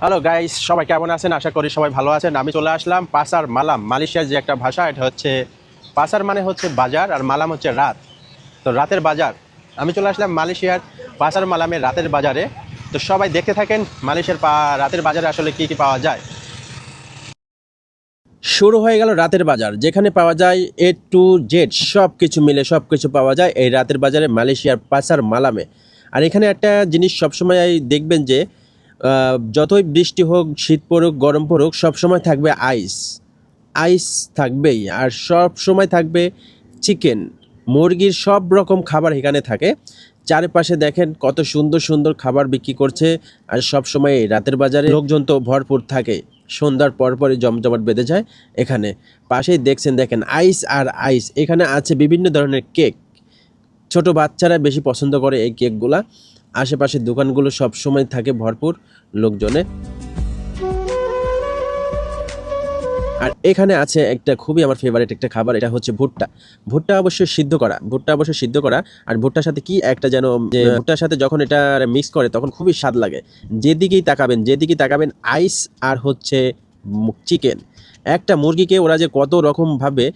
Hello guys সবাই কেমন আছেন? আশা করি সবাই ভালো আছেন। আমি চলে আসলাম পাসার মালাম। মালয়েশিয়ার যে একটা ভাষা, এটা হচ্ছে পাসার মানে হচ্ছে বাজার আর মালাম হচ্ছে রাত। তো রাতের বাজার। আমি চলে আসলাম মালয়েশিয়ার পাসার মালামের রাতের বাজারে। তো সবাই দেখতে থাকেন মালয়েশিয়ার পা, রাতের বাজারে আসলে কি কি পাওয়া যায়। শুরু হয়ে গেল রাতের বাজার। যেখানে পাওয়া যায় এ টু জেড সব কিছু মিলে সব কিছু পাওয়া যায় এই রাতের বাজারে মালয়েশিয়ার পাসার মালামে। আর এখানে একটা জিনিস সবসময় দেখবেন যে যতই বৃষ্টি হোক, শীত পড়ুক, গরম পড়ুক, সবসময় থাকবে আইস। আইস থাকবেই, আর সব সময় থাকবে চিকেন। মুরগির সব রকম খাবার এখানে থাকে। চারিপাশে দেখেন কত সুন্দর সুন্দর খাবার বিক্রি করছে, আর সব সময় রাতের বাজারে লোকজন তো ভরপুর থাকে। সন্ধ্যার পর পরই জমজমাট বেঁধে যায় এখানে। পাশেই দেখছেন, দেখেন, আইস আর আইস। এখানে আছে বিভিন্ন ধরনের কেক। ছোট বাচ্চারা বেশি পছন্দ করে এই কেকগুলা। আশেপাশের দোকানগুলো সব সময় থাকে ভরপুর লোকজনে আর এখানে আছে একটা খুবই আমার ফেভারিট একটা খাবার এটা হচ্ছে ভুট্টা। ভুট্টা অবশ্যই সিদ্ধ করা ভুট্টা অবশ্যই সিদ্ধ করা আর ভুট্টার সাথে কি একটা যেন যে ভুট্টার সাথে যখন এটা মিক্স করে তখন খুবই স্বাদ লাগে। যেদিকেই তাকাবেন যেদিকেই তাকাবেন আইস আর হচ্ছে চিকেন একটা মুরগিকে ওরা যে কত রকমভাবে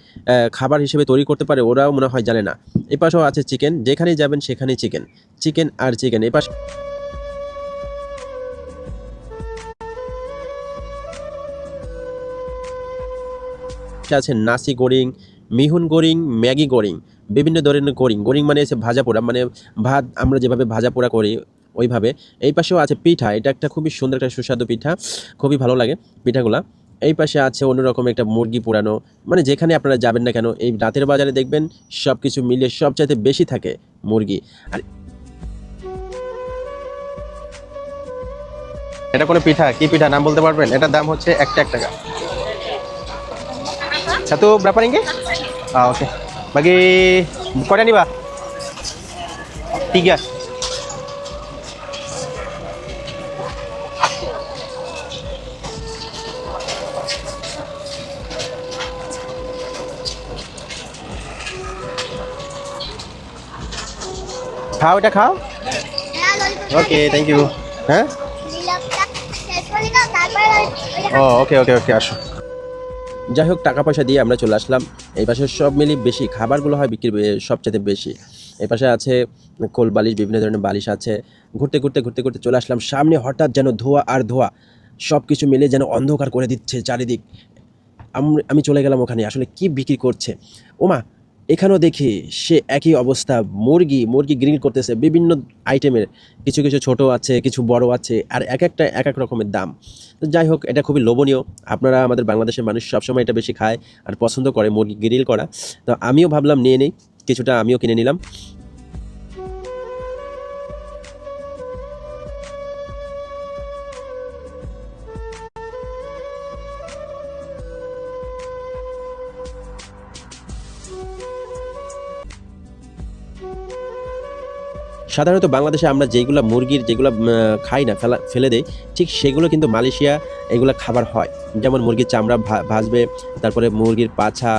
খাবার হিসেবে তৈরি করতে পারে ওরাও মনে হয় জানে না। এ পাশেও আছে চিকেন, যেখানেই যাবেন সেখানেই চিকেন। চিকেন আর চিকেন। এ পাশে আছে নাসি গোরিং মিহুন গোরিং ম্যাগি গোরিং বিভিন্ন ধরনের গোরিং গোরিং মানে হচ্ছে ভাজা পোড়া মানে ভাত আমরা যেভাবে ভাজা পোড়া করি ওইভাবে। এই পাশেও আছে পিঠা, এটা একটা খুবই সুন্দর একটা সুস্বাদু পিঠা, খুবই ভালো লাগে পিঠাগুলা। এই পাশে আছে অন্যরকম একটা মুরগি পোড়ানো। মানে যেখানে আপনারা যাবেন না কেন, এই রাতের বাজারে দেখবেন সব কিছু মিলিয়ে সবচাইতে বেশি থাকে মুরগি। আর এটা কোনো পিঠা? কি পিঠা? নাম বলতে পারবেন? এটার দাম হচ্ছে একটা এক টাকা। satu berapa ringgit? Ah বাকি Bagi kau ঠিক bah? খাও এটা খাও। ওকে থ্যাংক ইউ হ্যাঁ? ও ওকে ওকে ওকে আসো। যাই হোক টাকা পয়সা দিয়ে আমরা চলে আসলাম। এই পাশে সব মিলিয়ে বেশি খাবারগুলো হয় বিক্রি সবচেয়ে বেশি। এই পাশে আছে কোল বালিশ বিভিন্ন ধরনের বালিশ আছে। ঘুরতে ঘুরতে ঘুরতে ঘুরতে চলে আসলাম। সামনে হঠাৎ যেন ধোয়া আর ধোয়া সব কিছু মিলে যেন অন্ধকার করে দিচ্ছে চারিদিক। আমি চলে গেলাম ওখানে। আসলে কি বিক্রি করছে? ওমা এখানেও দেখি সে একই অবস্থা, মুরগি মুরগি গ্রিল করতেছে, বিভিন্ন আইটেমের কিছু কিছু ছোট আছে, কিছু বড় আছে, আর এক একটা, এক এক রকমের দাম। যাই হোক, এটা খুবই লোভনীয়। আপনারা আমাদের বাংলাদেশের মানুষ সবসময় এটা বেশি খায় আর পছন্দ করে মুরগি গ্রিল করা। তো আমিও ভাবলাম নিয়ে নিই, কিছুটা আমিও কিনে নিলাম। সাধারণত বাংলাদেশে আমরা যেগুলো মুরগির যেগুলো খাই না, ফেলা, ফেলে দেয় ঠিক সেগুলো কিন্তু মালয়েশিয়া এগুলো খাবার হয়। যেমন মুরগির চামড়া ভাজবে, তারপরে মুরগির পাছা,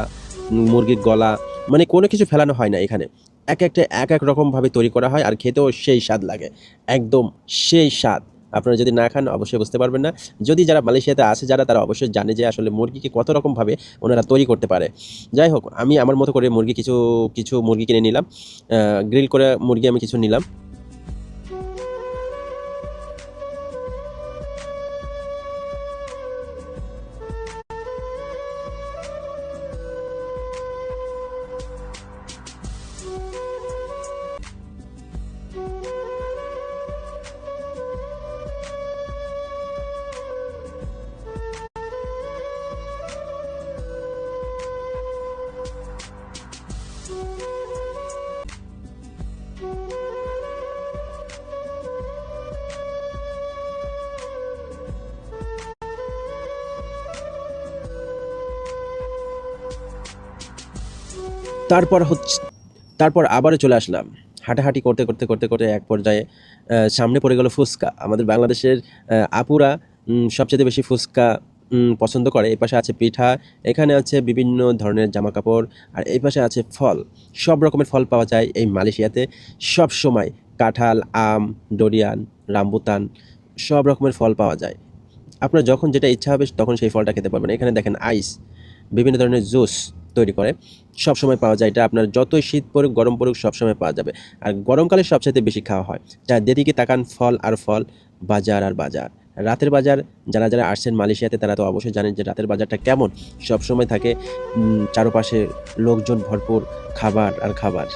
মুরগির গলা মানে কোনো কিছু ফেলানো হয় না এখানে। এক একটা, এক এক রকমভাবে তৈরি করা হয় আর খেতেও সেই স্বাদ লাগে। একদম সেই স্বাদ। আপনারা যদি না খান, অবশ্যই বুঝতে পারবেন না। যদি যারা মালয়েশিয়াতে আসে যারা, তারা অবশ্যই জানে যে আসলে মুরগিকে কত রকমভাবে ওনারা তৈরি করতে পারে। যাই হোক, আমি আমার মতো করে মুরগি কিছু কিছু মুরগি কিনে নিলাম। গ্রিল করে মুরগি আমি কিছু নিলাম। তারপর হচ্ছে তারপর আবারও চলে আসলাম। হাঁটাহাঁটি করতে করতে করতে করতে এক পর্যায়ে সামনে পড়ে গেল ফুচকা। আমাদের বাংলাদেশের আপুরা সবচেয়ে বেশি ফুচকা পছন্দ করে। এই পাশে আছে পিঠা, এখানে আছে বিভিন্ন ধরনের জামা কাপড় আর এই পাশে আছে ফল। সব রকমের ফল পাওয়া যায় এই মালয়েশিয়াতে। সব সময় কাঁঠাল, আম, ডরিয়ান, রামবুতান, সব রকমের ফল পাওয়া যায়। আপনার যখন যেটা ইচ্ছা হবে, তখন সেই ফলটা খেতে পারবেন। এখানে দেখেন আইস, বিভিন্ন ধরনের জুস তৈরি করে সব সময় পাওয়া যায়। এটা আপনার যতই শীত পড়ুক, গরম পড়ুক, সবসময় পাওয়া যাবে। আর গরমকালে সবচাইতে বেশি খাওয়া হয়। যা দেরিকে তাকান, ফল আর ফল, বাজার আর বাজার। রাতের বাজার, যারা যারা আসছেন মালয়েশিয়াতে, তারা তো অবশ্যই জানেন যে রাতের বাজারটা কেমন। সব সময় থাকে চারপাশে লোকজন ভরপুর, খাবার আর খাবার।